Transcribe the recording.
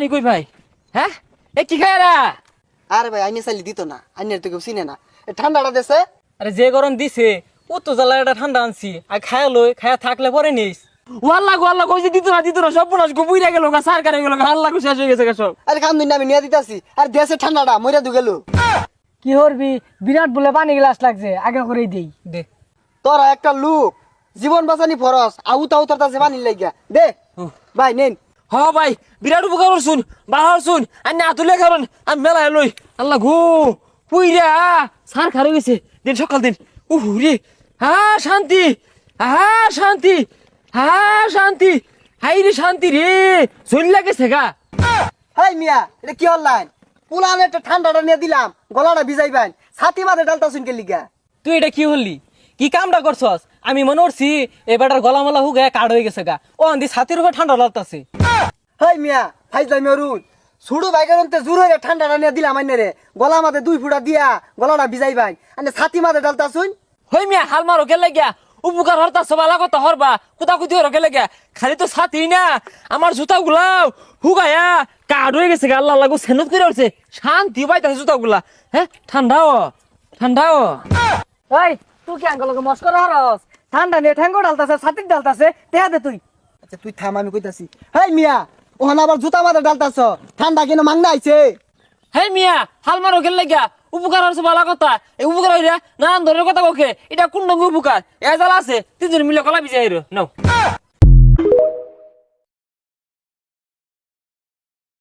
পানি কই ভাই? হ্যাঁ? এ কি খায় রা আরে ভাই আইনে চাইলে দিত না। আইনের তো কেউ চিনে না। এ ঠান্ডাটা দেশে আরে যে গরম দিছে ও তো জ্বালা এটা ঠান্ডা আনছি। আর খায়া লই খায়া থাকলে পরে নিস। ওয়াল্লা কইছে দিত না দিত না সব পুনাস গো বুইরা গেল গা সার কারে গেল গা আল্লাহ শেষ হয়ে গেছে গা সব। আরে দিন আমি নিয়ে দিতাছি। আর দেশে ঠান্ডাটা মরিয়া দু গেল। কি করবি? বিরাট বলে পানি গ্লাস লাগছে আগে করেই দেই। দে। তোরা একটা লোক জীবন বাঁচানি ফরস আউতা উতার তাছে পানি লাগিয়া দে। ভাই নেন। হ ভাই বিরাট উপকার করছুন বাহার শুন আর না তুলে কারণ আমি মেলায় লই। আল্লাহ গো পুইরা সার খারে গেছে। দিন সকাল দিন। উহ রে হা শান্তি হা শান্তি হা শান্তি। হাই রে শান্তি রে চল গেছে গা। হাই মিয়া এটা কি অনলাইন পুলান একটা ঠান্ডাটা নিয়ে দিলাম গলাটা ভিজাইবেন। ছাতি বাদে ডালতা শুনকে লিগা তুই এটা কি হলি? কি কামটা করছস? আমি মনে করছি এবারটার গলা মালা হুগে কাঠ হয়ে গেছে গা। ও আন্দি ছাতির উপর ঠান্ডা লাগতাছে। হাই মিয়া ফাইজলাই মেরুন সুড়ু বাইকের অন্তে জোর হয়ে ঠান্ডাটা নিয়ে দিলাম আইনে রে। গলা মাঝে দুই ফুটা দিয়া গলাটা ভিজাইবেন আইনে ছাতি মাঝে ডালতা শুন হই মিয়া হাল মারো গেলে গিয়া। উপকার হরতা সবালা কথা হরবা। কুতা কুতি হরো গেলে গিয়া। খালি তো সাথী না আমার জুতা গুলাও। হুগায়া কাঠ হয়ে গেছে গা আল্লাহ লাগু সেনত করে উঠছে শান্তি পাইতাছে জুতা গুলা হ্যাঁ ঠান্ডাও ঠান্ডাও। ওই তুই কি আঙ্গল মস্কর হারস ঠান্ডা নিয়ে ঠ্যাঙ্গো ডালতাছে ছাতির ডালতাছে দে তুই আচ্ছা তুই থাম আমি কইতাছি হেই মিয়া ওখানে আবার জুতা মাঝে ডালতাছ ঠান্ডা কেন মাংনা আইছে হেই মিয়া হাল মারো গেল লাগিয়া উপকার হচ্ছে ভালো কথা এই উপকার হইরা নানান ধরনের কথা কোকে এটা কোন উপকার এ জালা আছে তিনজন মিলে কলা বিজয় নাও